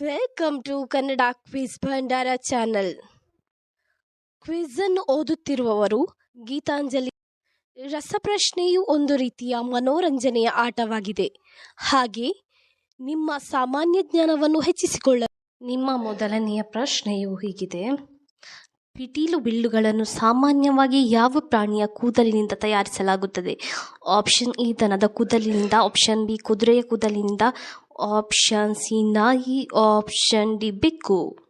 Welcome to Kannada quiz Bhandara channel ಕ್ವಿಜನ್ನು ಓದುತ್ತಿರುವವರು ಗೀತಾಂಜಲಿ. ರಸಪ್ರಶ್ನೆಯು ಒಂದು ರೀತಿಯ ಮನೋರಂಜನೆಯ ಆಟವಾಗಿದೆ. ಹಾಗೆ ನಿಮ್ಮ ಸಾಮಾನ್ಯ ಜ್ಞಾನವನ್ನು ಹೆಚ್ಚಿಸಿಕೊಳ್ಳ ನಿಮ್ಮ ಮೊದಲನೆಯ ಪ್ರಶ್ನೆಯು ಹೀಗಿದೆ. ಪಿಟೀಲು ಬಿಲ್ಲುಗಳನ್ನು ಸಾಮಾನ್ಯವಾಗಿ ಯಾವ ಪ್ರಾಣಿಯ ಕೂದಲಿನಿಂದ ತಯಾರಿಸಲಾಗುತ್ತದೆ? ಆಪ್ಷನ್ ಇ ದನದ ಕೂದಲಿನಿಂದ, ಆಪ್ಷನ್ ಬಿ, ಕುದುರೆಯ ಕೂದಲಿನಿಂದ, ಆಪ್ಷನ್ ಸಿ, ನಾಯಿ, ಆಪ್ಷನ್ ಡಿ, ಬೆಕ್ಕು.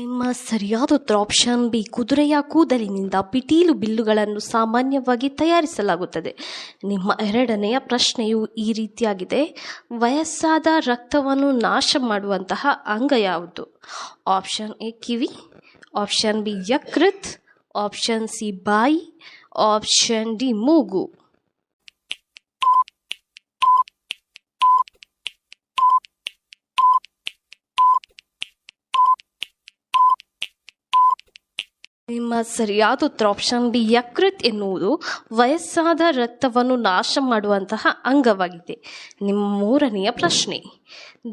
ನಿಮ್ಮ ಸರಿಯಾದ ಉತ್ತರ ಆಪ್ಷನ್ ಬಿ ಕುದುರೆಯ ಕೂದಲಿನಿಂದ ಪಿಟೀಲು ಬಿಲ್ಲುಗಳನ್ನು ಸಾಮಾನ್ಯವಾಗಿ ತಯಾರಿಸಲಾಗುತ್ತದೆ. ನಿಮ್ಮ ಎರಡನೆಯ ಪ್ರಶ್ನೆಯು ಈ ರೀತಿಯಾಗಿದೆ. ವಯಸ್ಸಾದ ರಕ್ತವನ್ನು ನಾಶ ಮಾಡುವಂತಹ ಅಂಗ ಯಾವುದು? ಆಪ್ಷನ್ ಎ ಕಿವಿ. ಆಪ್ಷನ್ ಬಿ ಯಕೃತ್. ಆಪ್ಷನ್ ಸಿ ಬಾಯಿ. ಆಪ್ಷನ್ ಡಿ ಮೂಗು. ನಿಮ್ಮ ಸರಿಯಾದ ಉತ್ತರ ಆಪ್ಷನ್ ಬಿ ಯಕೃತ್ ಎನ್ನುವುದು ವಯಸ್ಸಾದ ರಕ್ತವನ್ನು ನಾಶ ಮಾಡುವಂತಹ ಅಂಗವಾಗಿದೆ. ನಿಮ್ಮ ಮೂರನೆಯ ಪ್ರಶ್ನೆ,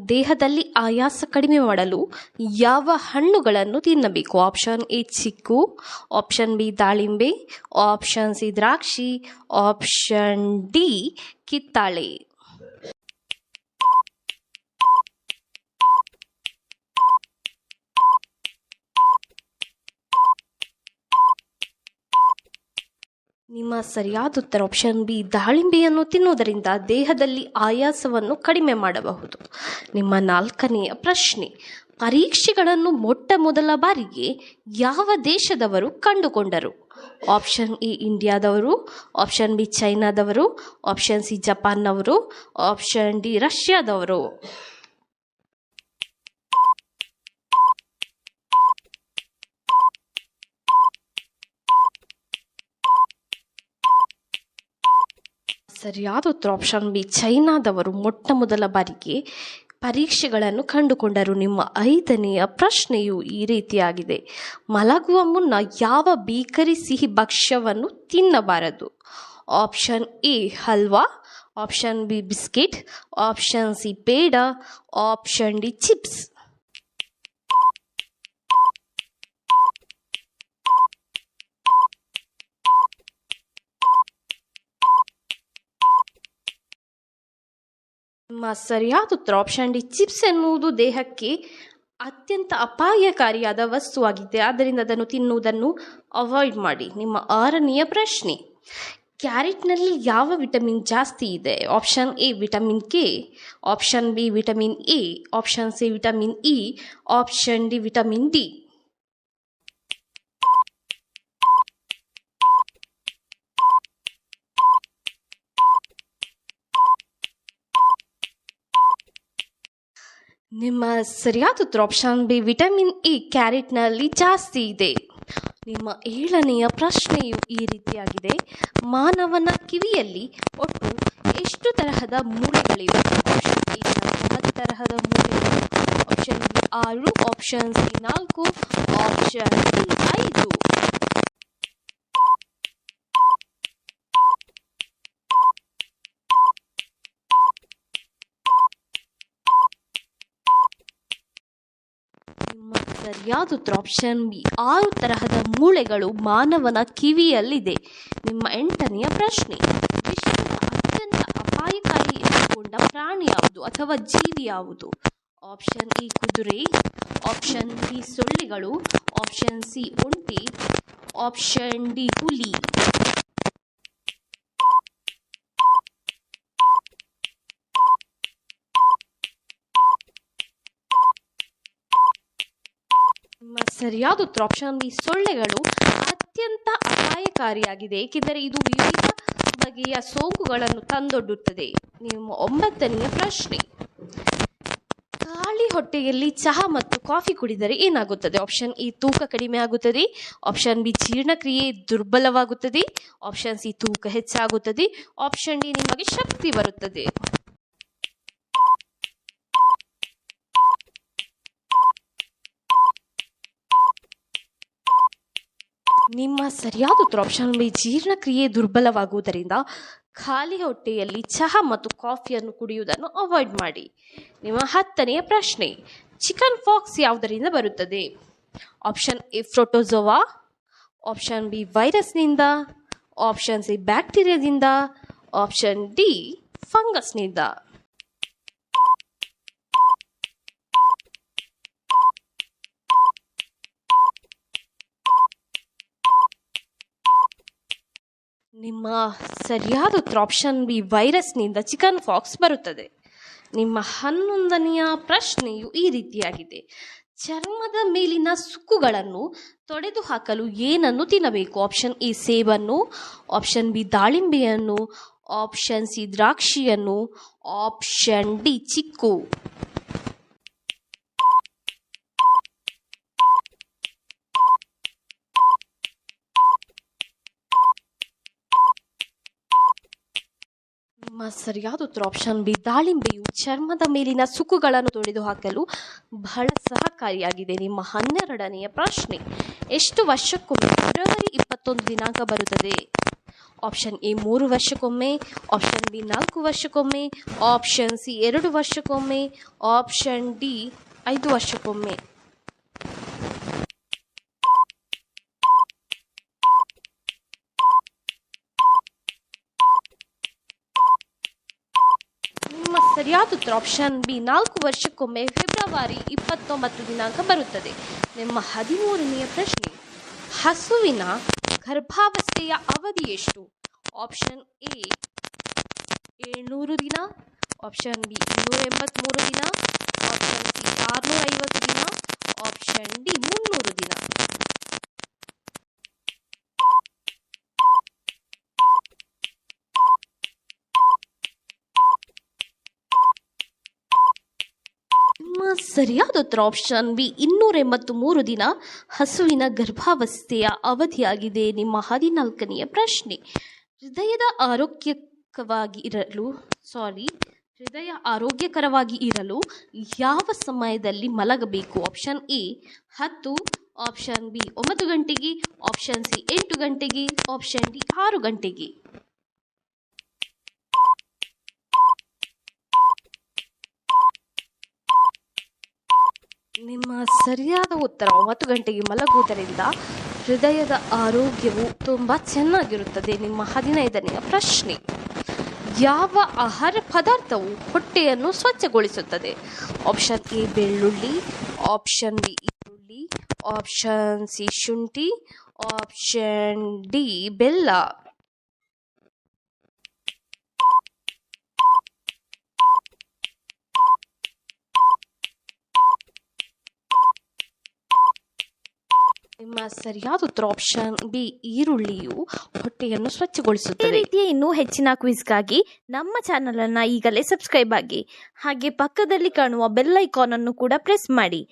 ದೇಹದಲ್ಲಿ ಆಯಾಸ ಕಡಿಮೆ ಮಾಡಲು ಯಾವ ಹಣ್ಣುಗಳನ್ನು ತಿನ್ನಬೇಕು? ಆಪ್ಷನ್ ಎ ಚಿಕ್ಕು. ಆಪ್ಷನ್ ಬಿ ದಾಳಿಂಬೆ. ಆಪ್ಷನ್ ಸಿ ದ್ರಾಕ್ಷಿ. ಆಪ್ಷನ್ ಡಿ ಕಿತ್ತಾಳೆ. ನಿಮ್ಮ ಸರಿಯಾದ ಉತ್ತರ ಆಪ್ಷನ್ ಬಿ ದಾಳಿಂಬೆಯನ್ನು ತಿನ್ನುವುದರಿಂದ ದೇಹದಲ್ಲಿ ಆಯಾಸವನ್ನು ಕಡಿಮೆ ಮಾಡಬಹುದು. ನಿಮ್ಮ ನಾಲ್ಕನೆಯ ಪ್ರಶ್ನೆ, ಪರೀಕ್ಷೆಗಳನ್ನು ಮೊಟ್ಟ ಮೊದಲ ಬಾರಿಗೆ ಯಾವ ದೇಶದವರು ಕಂಡುಕೊಂಡರು? ಆಪ್ಷನ್ ಎ ಇಂಡಿಯಾದವರು ಆಪ್ಷನ್ ಬಿ ಚೈನಾದವರು ಆಪ್ಷನ್ ಸಿ ಜಪಾನ್ನವರು ಆಪ್ಷನ್ ಡಿ ರಷ್ಯಾದವರು ಸರಿಯಾದ ಬಿ ಚೈನಾದವರು ಮೊಟ್ಟ ಮೊದಲ ಬಾರಿಗೆ ಪರೀಕ್ಷೆಗಳನ್ನು ಕಂಡುಕೊಂಡರು. ನಿಮ್ಮ ಐದನೆಯ ಪ್ರಶ್ನೆಯು ಈ ರೀತಿಯಾಗಿದೆ. ಮಲಗುವ ಮುನ್ನ ಯಾವ ಬೇಕರಿ ಸಿಹಿ ಭಕ್ಷ್ಯವನ್ನು ತಿನ್ನಬಾರದು? Option A halwa. Option B biscuit. Option C peda. Option D chips ನಿಮ್ಮ ಸರಿಯಾದ ಉತ್ತರ ಆಪ್ಷನ್ ಡಿ ಚಿಪ್ಸ್ ಎನ್ನುವುದು ದೇಹಕ್ಕೆ ಅತ್ಯಂತ ಅಪಾಯಕಾರಿಯಾದ ವಸ್ತುವಾಗಿದೆ. ಆದ್ದರಿಂದ ಅದನ್ನು ತಿನ್ನುವುದನ್ನು ಅವಾಯ್ಡ್ ಮಾಡಿ. ನಿಮ್ಮ ಆರನೆಯ ಪ್ರಶ್ನೆ. ಕ್ಯಾರೆಟ್ನಲ್ಲಿ ಯಾವ ವಿಟಮಿನ್ ಜಾಸ್ತಿ ಇದೆ? Option A vitamin K option B vitamin A option C vitamin E option D vitamin D ನಿಮ್ಮ ಸರಿಯಾದ ಉತ್ತರ ಆಪ್ಷನ್ ಬಿ ವಿಟಮಿನ್ ಇ ಕ್ಯಾರೆಟ್ನಲ್ಲಿ ಜಾಸ್ತಿ ಇದೆ. ನಿಮ್ಮ ಏಳನೆಯ ಪ್ರಶ್ನೆಯು ಈ ರೀತಿಯಾಗಿದೆ. ಮಾನವನ ಕಿವಿಯಲ್ಲಿ ಒಟ್ಟು ಎಷ್ಟು ತರಹದ ಮೂಳೆಗಳಿವೆ? ಆಪ್ಷನ್ ತರಹದ ಮೂಳೆಗಳು ಆಪ್ಷನ್ ಬಿ ಆರು ಆಪ್ಷನ್ ಸಿ ನಾಲ್ಕು, ಆಪ್ಷನ್ ಡಿ ಐದು ನಿಮ್ಮ ಸರಿಯಾದ ಉತ್ತರ ಆಪ್ಷನ್ ಬಿ ಆರು ತರಹದ ಮೂಳೆಗಳು ಮಾನವನ ಕಿವಿಯಲ್ಲಿದೆ. ನಿಮ್ಮ ಎಂಟನೆಯ ಪ್ರಶ್ನೆ. ವಿಶ್ವದ ಅತ್ಯಂತ ಅಪಾಯಕಾರಿ ಎಂದುಕೊಂಡ ಪ್ರಾಣಿ ಯಾವುದು ಅಥವಾ ಜೀವಿ ಯಾವುದು? ಆಪ್ಷನ್ ಇ ಕುದುರೆ, ಆಪ್ಷನ್ ಬಿ ಸೊಳ್ಳೆಗಳು, ಆಪ್ಷನ್ ಸಿ ಒಂಟೆ, ಆಪ್ಷನ್ ಡಿ ಹುಲಿ ನಿಮ್ಮ ಸರಿಯಾದ ಉತ್ತರ ಆಪ್ಷನ್ ಬಿ ಸೊಳ್ಳೆಗಳು ಅತ್ಯಂತ ಅಪಾಯಕಾರಿಯಾಗಿದೆ. ಏಕೆಂದರೆ ಇದು ವಿವಿಧ ಬಗೆಯ ಸೋಂಕುಗಳನ್ನು ತಂದೊಡ್ಡುತ್ತದೆ. ನಿಮ್ಮ ಒಂಬತ್ತನೆಯ ಪ್ರಶ್ನೆ. ಖಾಲಿ ಹೊಟ್ಟೆಯಲ್ಲಿ ಚಹಾ ಮತ್ತು ಕಾಫಿ ಕುಡಿದರೆ ಏನಾಗುತ್ತದೆ? ಆಪ್ಷನ್ ಎ, ತೂಕ ಕಡಿಮೆ ಆಗುತ್ತದೆ. ಆಪ್ಷನ್ ಬಿ, ಜೀರ್ಣಕ್ರಿಯೆ ದುರ್ಬಲವಾಗುತ್ತದೆ. ಆಪ್ಷನ್ ಸಿ, ತೂಕ ಹೆಚ್ಚಾಗುತ್ತದೆ. ಆಪ್ಷನ್ ಡಿ, ನಿಮಗೆ ಶಕ್ತಿ ಬರುತ್ತದೆ. ನಿಮ್ಮ ಸರಿಯಾದ ಉತ್ತರ ಆಪ್ಷನ್ ಬಿ ಜೀರ್ಣಕ್ರಿಯೆ ದುರ್ಬಲವಾಗುವುದರಿಂದ ಖಾಲಿ ಹೊಟ್ಟೆಯಲ್ಲಿ ಚಹಾ ಮತ್ತು ಕಾಫಿಯನ್ನು ಕುಡಿಯುವುದನ್ನು ಅವಾಯ್ಡ್ ಮಾಡಿ. ನಿಮ್ಮ ಹತ್ತನೆಯ ಪ್ರಶ್ನೆ ಚಿಕನ್ ಫಾಕ್ಸ್ ಯಾವುದರಿಂದ ಬರುತ್ತದೆ? Option A protozoa option B ವೈರಸ್ನಿಂದ ಆಪ್ಷನ್ ಸಿ ಬ್ಯಾಕ್ಟೀರಿಯಾದಿಂದ ಆಪ್ಷನ್ ಡಿ ಫಂಗಸ್ನಿಂದ ನಿಮ್ಮ ಸರಿಯಾದ ಉತ್ತರ ಆಪ್ಷನ್ ಬಿ ವೈರಸ್ನಿಂದ ಚಿಕನ್ ಫಾಕ್ಸ್ ಬರುತ್ತದೆ. ನಿಮ್ಮ ಹನ್ನೊಂದನೆಯ ಪ್ರಶ್ನೆಯು ಈ ರೀತಿಯಾಗಿದೆ. ಚರ್ಮದ ಮೇಲಿನ ಸುಕ್ಕುಗಳನ್ನು ತೊಡೆದು ಹಾಕಲು ಏನನ್ನು ತಿನ್ನಬೇಕು? ಆಪ್ಷನ್ ಎ ಸೇಬನ್ನು ಆಪ್ಷನ್ ಬಿ ದಾಳಿಂಬೆಯನ್ನು ಆಪ್ಷನ್ ಸಿ ದ್ರಾಕ್ಷಿಯನ್ನು ಆಪ್ಷನ್ ಡಿ ಚಿಕ್ಕು. ಸರಿಯಾದ ಉತ್ತರ ಆಪ್ಷನ್ ಬಿ, ದಾಳಿಂಬೆಯು ಚರ್ಮದ ಮೇಲಿನ ಸುಕ್ಕುಗಳನ್ನು ತೊಡೆದು ಹಾಕಲು ಬಹಳ ಸಹಕಾರಿಯಾಗಿದೆ. ನಿಮ್ಮ ಹನ್ನೆರಡನೆಯ ಪ್ರಶ್ನೆ, ಎಷ್ಟು ವರ್ಷಕ್ಕೊಮ್ಮೆ, ಫೆಬ್ರವರಿ ಇಪ್ಪತ್ತೊಂದು ದಿನಾಂಕ ಬರುತ್ತದೆ? ಆಪ್ಷನ್ ಎ, ಮೂರು ವರ್ಷಕ್ಕೊಮ್ಮೆ ಆಪ್ಷನ್ ಬಿ, ನಾಲ್ಕು ವರ್ಷಕ್ಕೊಮ್ಮೆ ಆಪ್ಷನ್ ಸಿ, ಎರಡು ವರ್ಷಕ್ಕೊಮ್ಮೆ ಆಪ್ಷನ್ ಡಿ, ಐದು ವರ್ಷಕ್ಕೊಮ್ಮೆ ನಿಮ್ಮ ಸರಿಯಾದ ಉತ್ತರ ಆಪ್ಷನ್ ಬಿ, ನಾಲ್ಕು ವರ್ಷಕ್ಕೊಮ್ಮೆ ಫೆಬ್ರವರಿ ಇಪ್ಪತ್ತೊಂಬತ್ತು ದಿನಾಂಕ ಬರುತ್ತದೆ. ನಿಮ್ಮ ಹದಿಮೂರನೆಯ ಪ್ರಶ್ನೆ, ಹಸುವಿನ ಗರ್ಭಾವಸ್ಥೆಯ ಅವಧಿ ಎಷ್ಟು? ಆಪ್ಷನ್ ಎ, ಏಳ್ನೂರು ದಿನ. ಆಪ್ಷನ್ ಬಿ ಇನ್ನೂರ ಎಂಬತ್ತ್ಮೂರು ದಿನ ಆಪ್ಷನ್ ಸಿ ಆರುನೂರ ಐವತ್ತು ದಿನ ಆಪ್ಷನ್ ಡಿ ಮುನ್ನೂರು ದಿನ ನಿಮ್ಮ ಸರಿಯಾದ ಉತ್ತರ ಆಪ್ಷನ್ ಬಿ ಇನ್ನೂರ ಎಂಬತ್ತು ಮೂರು ದಿನ ಹಸುವಿನ ಗರ್ಭಾವಸ್ಥೆಯ ಅವಧಿಯಾಗಿದೆ. ನಿಮ್ಮ ಹದಿನಾಲ್ಕನೆಯ ಪ್ರಶ್ನೆ. ಹೃದಯದ ಆರೋಗ್ಯಕವಾಗಿ ಇರಲು ಸಾರಿ ಹೃದಯ ಆರೋಗ್ಯಕರವಾಗಿ ಇರಲು ಯಾವ ಸಮಯದಲ್ಲಿ ಮಲಗಬೇಕು? ಆಪ್ಷನ್ ಎ ಹತ್ತು. ಆಪ್ಷನ್ ಬಿ ಒಂಬತ್ತು ಗಂಟೆಗೆ. ಆಪ್ಷನ್ ಸಿ ಎಂಟು ಗಂಟೆಗೆ. ಆಪ್ಷನ್ ಡಿ ಆರು ಗಂಟೆಗೆ. ನಿಮ್ಮ ಸರಿಯಾದ ಉತ್ತರ ಒಂಬತ್ತು ಗಂಟೆಗೆ ಮಲಗುವುದರಿಂದ ಹೃದಯದ ಆರೋಗ್ಯವು ತುಂಬ ಚೆನ್ನಾಗಿರುತ್ತದೆ. ನಿಮ್ಮ ಹದಿನೈದನೆಯ ಪ್ರಶ್ನೆ. ಯಾವ ಆಹಾರ ಪದಾರ್ಥವು ಹೊಟ್ಟೆಯನ್ನು ಸ್ವಚ್ಛಗೊಳಿಸುತ್ತದೆ? ಆಪ್ಷನ್ ಎ ಬೆಳ್ಳುಳ್ಳಿ, ಆಪ್ಷನ್ ಬಿ ಈರುಳ್ಳಿ, ಆಪ್ಷನ್ ಸಿ ಶುಂಠಿ, ಆಪ್ಷನ್ ಡಿ ಬೆಲ್ಲ. ನಿಮ್ಮ ಸರಿಯಾದ ಉತ್ತರ ಆಪ್ಷನ್ ಬಿ ಈರುಳ್ಳಿಯು ಹೊಟ್ಟೆಯನ್ನು ಸ್ವಚ್ಛಗೊಳಿಸುತ್ತದೆ. ಈ ರೀತಿಯ ಇನ್ನೂ ಹೆಚ್ಚಿನ ಕ್ವಿಜ್ಗಾಗಿ ನಮ್ಮ ಚಾನಲ್ ಅನ್ನ ಈಗಲೇ ಸಬ್ಸ್ಕ್ರೈಬ್ ಆಗಿ ಹಾಗೆ ಪಕ್ಕದಲ್ಲಿ ಕಾಣುವ ಬೆಲ್ ಐಕಾನ್ ಅನ್ನು ಕೂಡ ಪ್ರೆಸ್ ಮಾಡಿ.